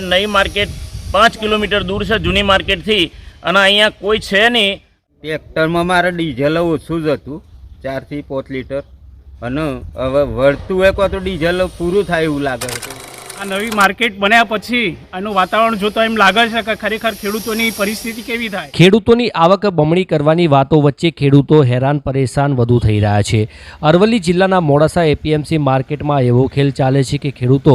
નઈ માર્કેટ, પાંચ કિલોમીટર દૂર છે જૂની માર્કેટથી. અને અહીંયા કોઈ છે નહીં ટ્રેક્ટરમાં મારે ડીઝલ ઓછું જ હતું, ચારથી પાંચ લીટર. અને હવે વળતું એક તો ડીઝલ પૂરું થાય એવું લાગે છે. આ નવી માર્કેટ બન્યા પછી આનું વાતાવરણ જોતા એમ લાગે છે કે ખરેખર ખેડૂતોની પરિસ્થિતિ કેવી થાય? ખેડૂતોની આવક બમણી કરવાની વાતો વચ્ચે ખેડૂતો હેરાન પરેશાન વધુ થઈ રહ્યા છે. અરવલ્લી જિલ્લાના મોડાસા એપીએમસી માર્કેટમાં એવો ખેલ ચાલે છે કે ખેડૂતો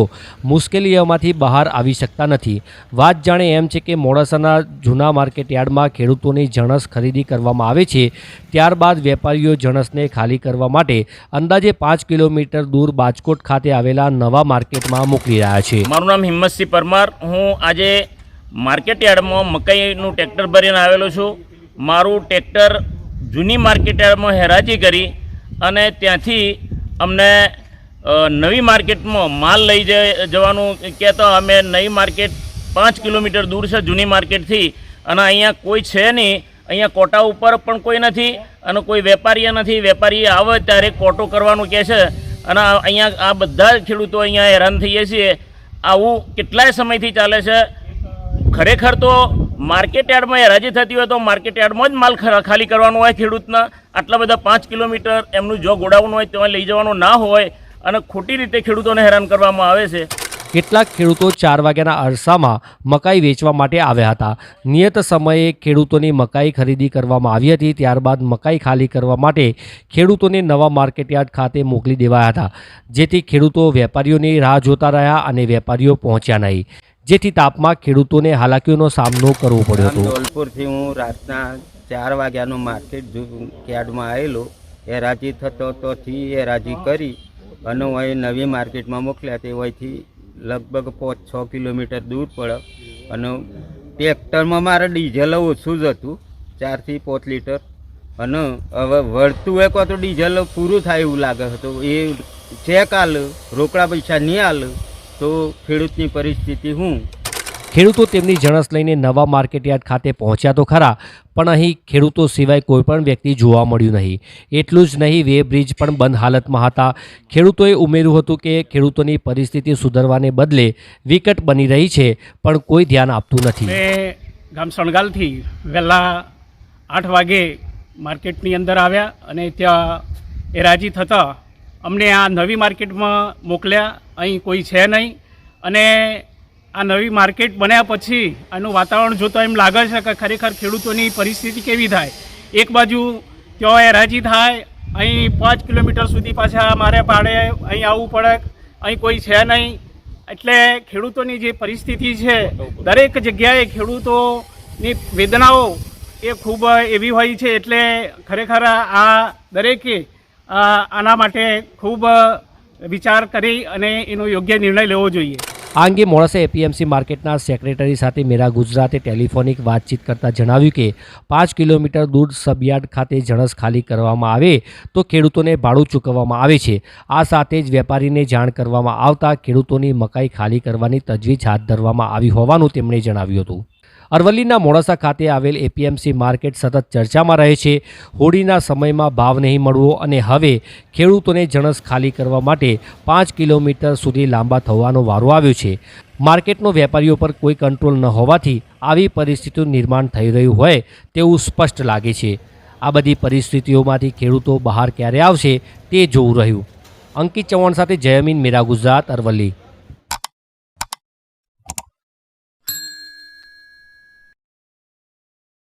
મુશ્કેલીઓમાંથી બહાર આવી શકતા નથી. વાત જાણે એમ છે કે મોડાસાના જૂના માર્કેટ યાર્ડમાં ખેડૂતોની જણસ ખરીદી કરવામાં આવે છે. ત્યારબાદ વેપારીઓ જણસને ખાલી કરવા માટે અંદાજે પાંચ કિલોમીટર દૂર બાજકોટ ખાતે આવેલા નવા માર્કેટમાં મોકલી રહ્યા છે. મારું નામ હિંમતસિંહ પરમાર. હું આજે માર્કેટ યાર્ડમાં મકાઈનું ટ્રેક્ટર ભરીને આવેલો છું. મારું ટ્રેક્ટર જૂની માર્કેટ યાર્ડમાં હેરાજી કરી અને ત્યાંથી અમને નવી માર્કેટમાં માલ લઈ જવાનું કહેતા અમે નવી માર્કેટ પાંચ કિલોમીટર દૂર છે જૂની માર્કેટથી અને અહીંયા કોઈ છે નહીં. અહીંયા કોટા ઉપર પણ કોઈ નથી અને કોઈ વેપારીએ નથી. વેપારી આવે ત્યારે કોટો કરવાનું કહે છે. અને અહીંયા આ બધા ખેડૂતો અહીંયા હેરાન થઈએ છીએ આવું કેટલાય સમયથી ચાલે છે? ખરેખર તો માર્કેટ યાર્ડમાં હરાજી થતી હોય તો માર્કેટ યાર્ડમાં જ માલ ખાલી કરવાનો હોય ખેડૂતના. આટલા બધા પાંચ કિલોમીટર એમનું જો ગોડાઉન હોય ત્યાં લઈ જવાનું ના હોય અને ખોટી રીતે ખેડૂતોને હેરાન કરવામાં આવે છે. કેટલાક ખેડૂતો ચાર વાગ્યાના અરસામાં મકાઈ વેચવા માટે આવ્યા હતા. નિયત સમયે ખેડૂતોની મકાઈ ખરીદી કરવામાં આવી હતી, ત્યારબાદ મકાઈ ખાલી કરવા માટે ખેડૂતોને નવા માર્કેટયાર્ડ ખાતે મોકલી દેવાયા હતા. જેથી ખેડૂતો વેપારીઓની રાહ જોતા રહ્યા અને વેપારીઓ પહોંચ્યા નહીં. જેથી તાપમાં ખેડૂતોને હાલાકીઓનો સામનો કરવો પડ્યો હતો. ધોલપુરથી હું રાતના ચાર વાગ્યાનો માર્કેટ યાર્ડમાં આવેલો એરાજી થતો તોથી એરાજી કરી અને અહીં નવી માર્કેટમાં મોકલ્યા તે અહીંથી લગભગ પાંચ છ કિલોમીટર દૂર પડે. અને ટ્રેક્ટરમાં મારે ડીઝલ ઓછું જ હતું, ચારથી પાંચ લીટર. અને હવે વળતું હોય તો ડીઝલ પૂરું થાય એવું લાગે હતું એ ચેક આલ રોકડા પૈસા નહીં આલ, તો ખેડૂતની પરિસ્થિતિ હું? ખેડૂતો તેમની જણસ લઈને નવા માર્કેટયાર્ડ ખાતે પહોંચ્યા તો ખરા, પણ અહીં ખેડૂતો સિવાય કોઈ પણ વ્યક્તિ જોવા મળ્યું નહીં. એટલું જ નહીં વે બ્રિજ પણ બંધ હાલતમાં હતા. ખેડૂતોએ ઉમેર્યું હતું કે ખેડૂતોની પરિસ્થિતિ સુધરવાને બદલે વિકટ બની રહી છે, પણ કોઈ ધ્યાન આપતું નથી. ગામ સણગાલથી વહેલા આઠ વાગે માર્કેટની અંદર આવ્યા અને ત્યાં એ રાજી થતાં અમને આ નવી માર્કેટમાં મોકલ્યા. અહીં કોઈ છે નહીં. અને આ નવી માર્કેટ બન્યા પછી આનું વાતાવરણ જોતા એમ લાગે છે કે ખરેખર ખેડૂતોની પરિસ્થિતિ કેવી થાય? એક બાજુ ત્યાં એરાજી થાય, અહીં પાંચ કિલોમીટર સુધી પાછા મારે પાડે, અહીં આવવું પડે, અહીં કોઈ છે નહીં. એટલે ખેડૂતોની જે પરિસ્થિતિ છે, દરેક જગ્યાએ ખેડૂતોની વેદનાઓ એ ખૂબ એવી હોય છે. એટલે ખરેખર આ દરેકે આના માટે ખૂબ વિચાર કરી અને એનો યોગ્ય નિર્ણય લેવો જોઈએ. આ અંગે મોડાસા એપીએમસી માર્કેટના સેક્રેટરી સાથે મેરા ગુજરાતે ટેલિફોનિક વાતચીત કરતાં જણાવ્યું કે, પાંચ કિલોમીટર દૂર સબયાર્ડ ખાતે જણસ ખાલી કરવામાં આવે તો ખેડૂતોને ભાડું ચૂકવવામાં આવે છે. આ સાથે જ વેપારીને જાણ કરવામાં આવતા ખેડૂતોની મકાઈ ખાલી કરવાની તજવીજ હાથ ધરવામાં આવી હોવાનું તેમણે જણાવ્યું હતું. અરવલ્લીના મોડાસા ખાતે આવેલ એપીએમસી માર્કેટ સતત ચર્ચામાં રહે છે. હોળીના સમયમાં ભાવ નહીં મળવો અને હવે ખેડૂતોને જણસ ખાલી કરવા માટે પાંચ કિલોમીટર સુધી લાંબા થવાનો વારો આવ્યો છે. માર્કેટનો વેપારીઓ પર કોઈ કંટ્રોલ ન હોવાથી આવી પરિસ્થિતિનું નિર્માણ થઈ રહ્યું હોય તેવું સ્પષ્ટ લાગે છે. આ બધી પરિસ્થિતિઓમાંથી ખેડૂતો બહાર ક્યારે આવશે તે જોવું રહ્યું. અંકિત ચૌહાણ સાથે જયમીન મેરા ગુજરાત, અરવલ્લી.